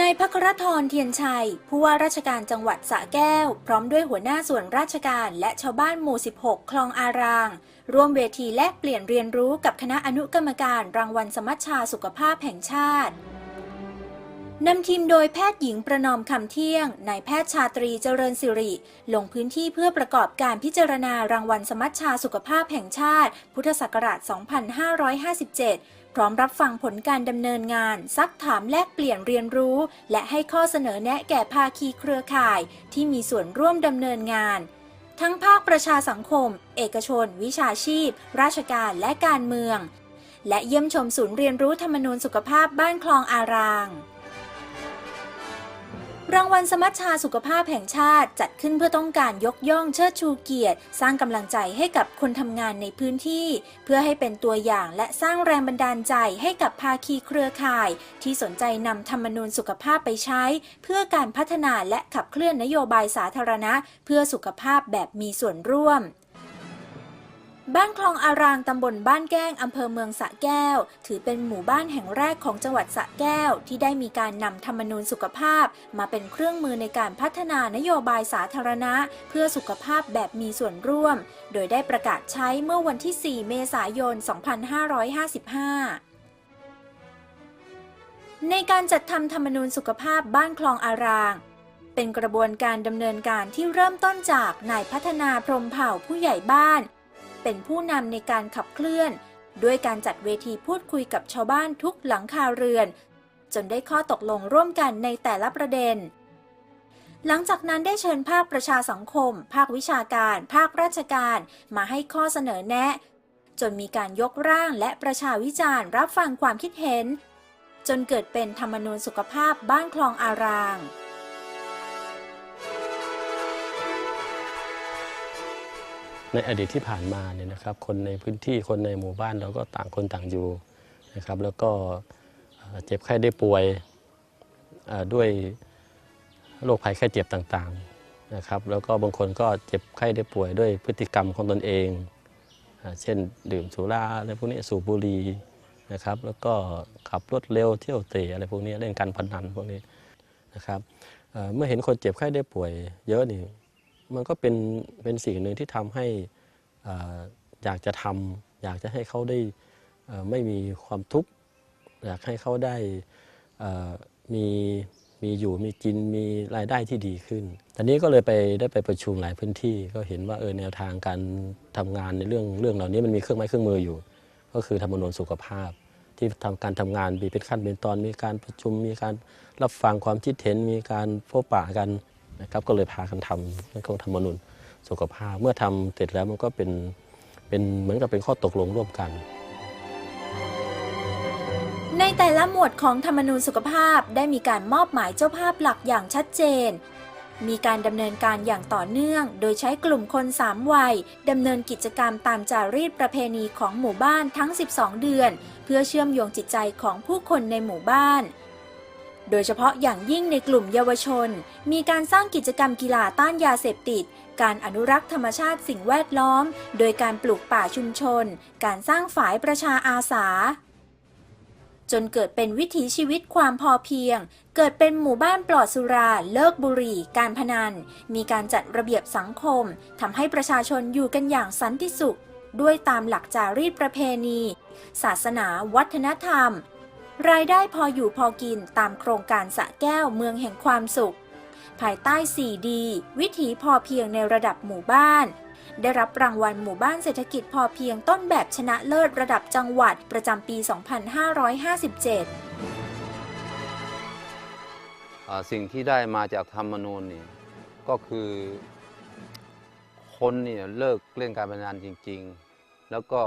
นายพัครธรเทียนชัย ผู้ว่าราชการจังหวัดสระแก้ว พร้อมด้วยหัวหน้าส่วนราชการและชาวบ้านหมู่ 16 คลองอาราง ร่วมเวทีแลกเปลี่ยนเรียนรู้กับคณะอนุกรรมการรางวัลสมัชชาสุขภาพแห่งชาตินำทีมโดยแพทย์หญิงประนอมคำเที่ยง นายแพทย์ชาตรีเจริญสิริ ลงพื้นที่เพื่อประกอบการพิจารณารางวัลสมัชชาสุขภาพแห่งชาติ พุทธศักราช 2557 พร้อมรับฟังผลการดำเนินงาน ซักถามแลกเปลี่ยนเรียนรู้ และให้ข้อเสนอแนะแก่ภาคีเครือข่าย ที่มีส่วนร่วมดำเนินงาน ทั้งภาคประชาสังคม เอกชน วิชาชีพ ราชการและการเมือง และเยี่ยมชมศูนย์เรียนรู้ธรรมนูญสุขภาพบ้านคลองอาราง รางวัลสมัชชาสุขภาพแห่งชาติจัดขึ้นเพื่อต้องการยกย่องเชิดชูเกียรติ สร้างกำลังใจให้กับคนทำงานในพื้นที่ เพื่อให้เป็นตัวอย่างและสร้างแรงบันดาลใจให้กับภาคีเครือข่าย ที่สนใจนำธรรมนูญสุขภาพไปใช้ เพื่อการพัฒนาและขับเคลื่อนนโยบายสาธารณะ เพื่อสุขภาพแบบมีส่วนร่วม บ้านคลองอารางตำบลบ้านแก้งอำเภอเมืองสะแก้ว ถือเป็นหมู่บ้านแห่งแรกของจังหวัดสะแก้ว ที่ได้มีการนำธรรมนูญสุขภาพ มาเป็นเครื่องมือในการพัฒนานโยบายสาธารณะ เพื่อสุขภาพแบบมีส่วนร่วม โดยได้ประกาศใช้เมื่อวันที่ 4 เมษายน 2555ในการจัดทำธรรมนูญสุขภาพบ้านคลองอาราง เป็นกระบวนการดำเนินการที่เริ่มต้นจากนายพัฒนาพรมเผ่าผู้ใหญ่บ้าน เป็นผู้นำในการขับเคลื่อน ด้วยการจัดเวทีพูดคุยกับชาวบ้านทุกหลังคาเรือน จนได้ข้อตกลงร่วมกันในแต่ละประเด็น หลังจากนั้นได้เชิญภาคประชาสังคม ภาควิชาการ ภาคราชการ มาให้ข้อเสนอแนะ จนมีการยกร่างและประชาวิจารณ์รับฟังความคิดเห็น จนเกิดเป็นธรรมนูญสุขภาพบ้านคลองอาราง ในอดีตที่ผ่านมาเนี่ยนะครับคนในพื้นที่คนในหมู่บ้านเราก็ต่างคนต่างอยู่นะครับแล้วก็เจ็บไข้ได้ป่วยด้วยโรคภัยไข้เจ็บต่างๆนะครับแล้วก็บางคนก็เจ็บไข้ได้ป่วยด้วยพฤติกรรมของตนเอง เช่นดื่มสุราอะไรพวกนี้สูบบุหรี่นะครับแล้วก็ขับรถเร็วเที่ยวเตะอะไรพวกนี้เล่นการพนันพวกนี้นะครับเมื่อเห็นคนเจ็บไข้ได้ป่วยเยอะนี่ มันก็เป็นเป็นสิ่งหนึ่งที่ทำให้อยากจะทำอยากจะให้เขาได้ไม่มีความทุกข์อยากให้เขาได้มีมีอยู่มีกินมีรายได้ที่ดีขึ้น ตอนนี้ก็เลยไปได้ไปประชุมหลายพื้นที่ก็เห็นว่าเออแนวทางการทำงานในเรื่องเรื่องเหล่านี้มันมีเครื่องไม้เครื่องมืออยู่ ก็คือธรรมนูญสุขภาพ ที่ทำการทำงานมีเป็นขั้นเป็นตอนมีการประชุมมีการรับฟังความคิดเห็นมีการพบปะกัน นะครับก็เลยพากันทำนั่นก็ธรรมนูญสุขภาพ เมื่อทำเสร็จแล้วมันก็เป็นเป็นเหมือนกับเป็นข้อตกลงร่วมกัน ในแต่ละหมวดของธรรมนูญสุขภาพได้มีการมอบหมายเจ้าภาพหลักอย่างชัดเจน มีการดำเนินการอย่างต่อเนื่อง โดยใช้กลุ่มคนสามวัยดำเนินกิจกรรมตามจารีตประเพณีของหมู่บ้านทั้ง 12 เดือน เพื่อเชื่อมโยงจิตใจของผู้คนในหมู่บ้าน โดยเฉพาะอย่างยิ่งในกลุ่มเยาวชน มีการสร้างกิจกรรมกีฬาต้านยาเสพติด การอนุรักษ์ธรรมชาติสิ่งแวดล้อม โดยการปลูกป่าชุมชน การสร้างฝายประชาอาสา จนเกิดเป็นวิถีชีวิตความพอเพียง เกิดเป็นหมู่บ้านปลอดสุรา เลิกบุหรี่ การพนัน มีการจัดระเบียบสังคมทำให้ประชาชนอยู่กันอย่างสันติสุข ด้วยตามหลักจารีตประเพณี ศาสนา วัฒนธรรม รายได้พออยู่พอกินตามโครงการสะแก้วเมืองแห่งความสุข ภายใต้ 4D วิถีพอเพียงในระดับหมู่บ้าน ได้รับรางวัลหมู่บ้านเศรษฐกิจพอเพียงต้นแบบชนะเลิศระดับจังหวัดประจำปี 2557 สิ่งที่ได้มาจากธรรมนูญนี่ก็คือคนเนี่ยเลิกเล่นการพนันจริง ๆ แล้วก็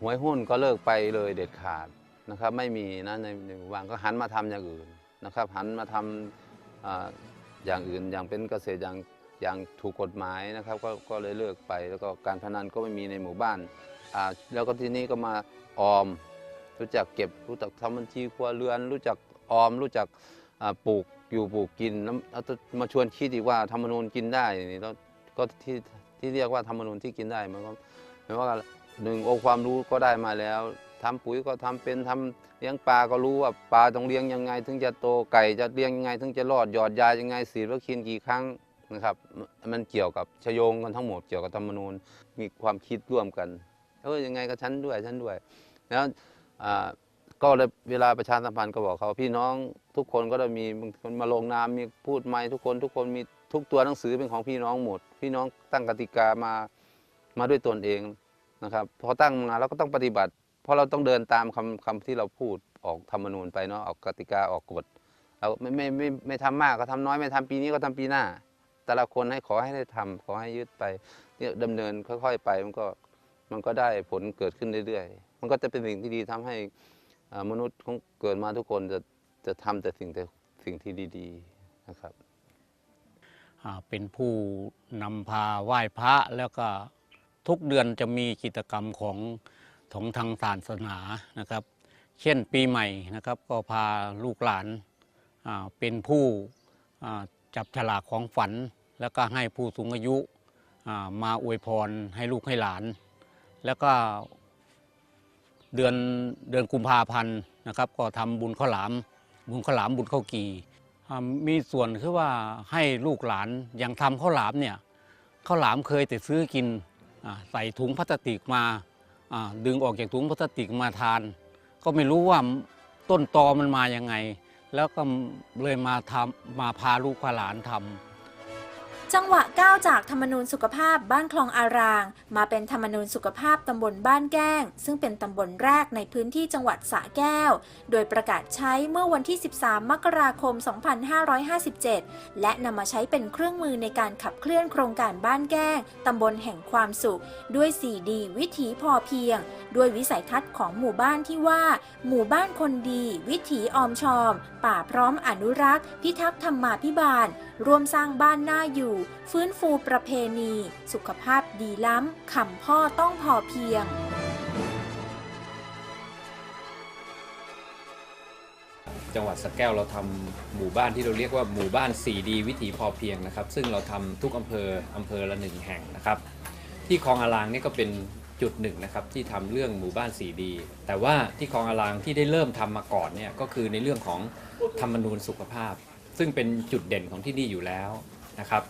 หวยหุ้นก็เลิกไปเลยเด็ดขาด นะครับไม่มีนะในในหมู่บ้านก็หันมาทำอย่างอื่นนะครับ หันมาทำอ่าอย่างอื่นอย่างเป็นเกษตรอย่างอย่างถูกกฎหมายนะครับก็ก็เลยเลิกไปแล้วก็การพนันก็ไม่มีในหมู่บ้านแล้วก็ที่นี้ก็มาออม รู้จักเก็บรู้จักทำบัญชีครัวเรือน รู้จักออม รู้จักปลูกอยู่ปลูกกินแล้วแล้วมาชวนคิดอีกว่าธรรมนูญกินได้นี่แล้วก็ที่ที่เรียกว่าธรรมนูญที่กินได้มันก็หมายว่าหนึ่งองค์ความรู้ก็ได้มาแล้ว ทำปุ๋ยก็ทำเป็นทำเลี้ยงปลาก็รู้ว่าปลาต้องเลี้ยงยังไง ถึงจะโตไก่จะเลี้ยงยังไง ถึงจะรอดหยอดยายังไงฉีวัคซีนกี่ครั้งนะครับ มันเกี่ยวกับชโยงกันทั้งหมดเกี่ยวกับธรรมนูญมีความคิดร่วมกันเออยังไงก็ฉันด้วยฉันด้วยแล้วอ่าก็เวลาประชาสัมพันธ์ก็บอกเขาพี่น้องทุกคนก็จะมีบางคนมาลงนามมีพูดไม่ทุกคนทุกคนมีทุกตัวหนังสือเป็นของพี่น้องหมด พี่น้องตั้งกติกามามาด้วยตนเองนะครับพอตั้งมาเราก็ต้องปฏิบัติ เพราะเราต้องเดินตามคำคำที่เราพูดออกธรรมนูญไปเนาะออกกติกาออกกฎเราไม่ไม่ไม่ไม่ไม่ทำมากก็ทำน้อยไม่ทำปีนี้ก็ทำปีหน้า แต่ละคนให้ขอให้ได้ทำขอให้ยึดไปเนี่ยดำเนินค่อย ๆ ไปมันก็มันก็ได้ผลเกิดขึ้นเรื่อยๆ มันก็จะเป็นสิ่งที่ดีทำให้อ่ามนุษย์ของเกิดมาทุกคนจะจะทำแต่สิ่งแต่สิ่งที่ดีๆนะครับเป็นผู้นำพาไหว้พระแล้วก็ทุกเดือนจะมีกิจกรรมของ ของทางศาสนานะครับ เช่นปีใหม่นะครับ ก็พาลูกหลานเป็นผู้จับฉลากของฝัน แล้วก็ให้ผู้สูงอายุมาอวยพรให้ลูกให้หลาน แล้วก็เดือนเดือนกุมภาพันธ์นะครับ ก็ทำบุญข้าวหลาม บุญข้าวหลามบุญข้าวกีมีส่วนคือว่าให้ลูกหลานอย่างทำข้าวหลามเนี่ยข้าวหลามเคยแต่ซื้อกินใส่ถุงพลาสติกมา ดึงออกจากถุงพลาสติกมาทาน ก็ไม่รู้ว่าต้นตอมันมาอย่างไง แล้วก็เลยมาทำมาพาลูกพาหลานทำ จังหวะก้าวจากธรรมนูญสุขภาพบ้านคลองอาราง มาเป็นธรรมนูญสุขภาพตำบลบ้านแก้ง ซึ่งเป็นตำบลแรกในพื้นที่จังหวัดสระแก้ว โดยประกาศใช้เมื่อวันที่ 13 มกราคม 2557 และนำมาใช้เป็นเครื่องมือในการขับเคลื่อนโครงการบ้านแก้งตำบลแห่งความสุข ด้วย 4D วิถีพอเพียง ด้วยวิสัยทัศน์ของหมู่บ้านที่ว่า หมู่บ้านคนดี วิถีออมชอม ป่าพร้อมอนุรักษ์ พิทักษ์ธรรมาภิบาลร่วมสร้างบ้านน่าอยู่ฟื้นฟูประเพณี สุขภาพดีล้ำคำพ่อต้องพอเพียง จังหวัดสระแก้วเราทำหมู่บ้านที่เราเรียกว่าหมู่บ้าน 4D วิถีพอเพียงนะครับ ซึ่งเราทำทุกอำเภออำเภอละหนึ่งแห่งนะครับ ที่คลองอารางนี่ก็เป็นจุดหนึ่งนะครับที่ทำเรื่องหมู่บ้าน 4D แต่ว่าที่คลองอารางที่ได้เริ่มทำมาก่อนเนี่ยก็คือในเรื่องของธรรมนูญสุขภาพ ซึ่งเป็นจุดเด่นของที่นี่อยู่แล้วนะครับ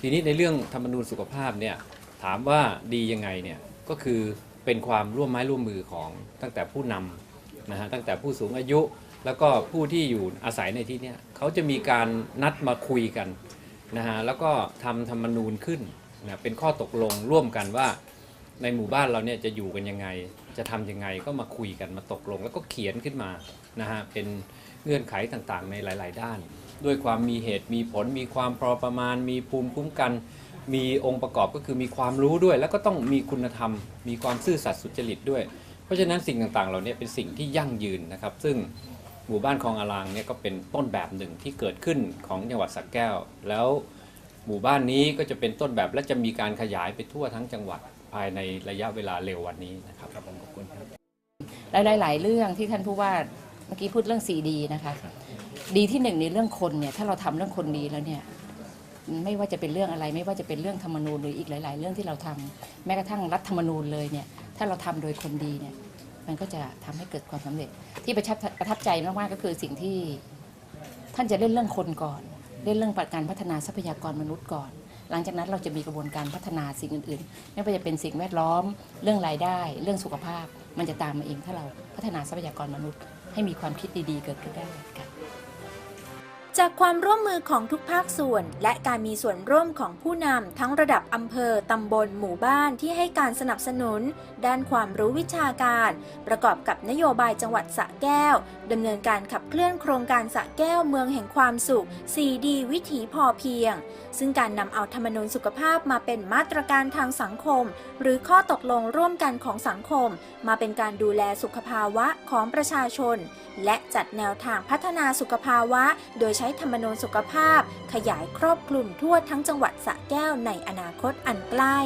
ทีนี้ในเรื่องธรรมนูญสุขภาพเนี่ยถามว่าดียังไงเนี่ยก็คือเป็นความร่วมไม้ร่วมมือของตั้งแต่ผู้นำนะฮะตั้งแต่ผู้สูงอายุแล้วก็ผู้ที่อยู่อาศัยในที่เนี้ยเขาจะมีการนัดมาคุยกันนะฮะแล้วก็ทำธรรมนูญขึ้นนะเป็นข้อตกลงร่วมกันว่าในหมู่บ้านเราเนี่ยจะอยู่กันยังไง จะทำยังไงก็มาคุยกันมาตกลง แล้วก็เขียนขึ้นมานะฮะเป็นเงื่อนไขต่างๆ ในหลาย ๆ ด้าน ด้วยความมีเหตุมีผล มีความพอประมาณ มีภูมิคุ้มกัน มีองค์ประกอบก็คือมีความรู้ด้วย แล้วก็ต้องมีคุณธรรม มีความซื่อสัตย์สุจริตด้วย เพราะฉะนั้นสิ่งต่างๆเหล่านี้เป็นสิ่งที่ยั่งยืนนะครับ ซึ่งหมู่บ้านคลองอารางเนี่ยก็เป็นต้นแบบหนึ่งที่เกิดขึ้นของจังหวัดสระแก้ว แล้วหมู่บ้านนี้ก็จะเป็นต้นแบบและจะมีการขยายไปทั่วทั้งจังหวัดภายในระยะเวลาเร็ววันนี้นะครับครับผมขอบคุณครับหลาย ๆ เรื่องที่ท่านผู้ว่าเมื่อกี้พูดเรื่อง 4D นะคะ ดีที่หนึ่งในเรื่องคนเนี่ยถ้าเราทำเรื่องคนดีแล้วเนี่ยไม่ว่าจะเป็นเรื่องอะไร ไม่ว่าจะเป็นเรื่องธรรมนูญหรืออีกหลาย ๆ เรื่องที่เราทำแม้กระทั่งรัฐธรรมนูญเลยเนี่ยถ้าเราทำโดยคนดีเนี่ยมันก็จะทำให้เกิดความสำเร็จ ที่ประทับประทับใจมากๆก็คือสิ่งที่ท่านจะเล่นเรื่องคนก่อน เล่นเรื่องการพัฒนาทรัพยากรมนุษย์ก่อน หลังจากนั้นเราจะมีกระบวนการพัฒนาสิ่งอื่นๆไม่ว่าจะเป็นสิ่งแวดล้อม เรื่องรายได้ เรื่องสุขภาพ มันจะตามมาเองถ้าเราพัฒนาทรัพยากรมนุษย์ ให้มีความคิดดีๆเกิดขึ้นได้ค่ะ จากความร่วมมือของทุกภาคส่วน และการมีส่วนร่วมของผู้นำทั้งระดับอำเภอ ตำบล หมู่บ้านที่ให้การสนับสนุน ด้านความรู้วิชาการ ประกอบกับนโยบายจังหวัดสระแก้วดำเนินการขับเคลื่อนโครงการสระแก้วเมืองแห่งความสุข 4D วิถีพอเพียง ซึ่งการนำเอาธรรมนูญสุขภาพมาเป็นมาตรการทางสังคม หรือข้อตกลงร่วมกันของสังคม มาเป็นการดูแลสุขภาวะของประชาชน และจัดแนวทางพัฒนาสุขภาวะ โดยใช้ช้ธรรมนูญสุขภาพ ขยายครอบคลุมทั่วทั้งจังหวัดสระแก้วในอนาคตอันใกล้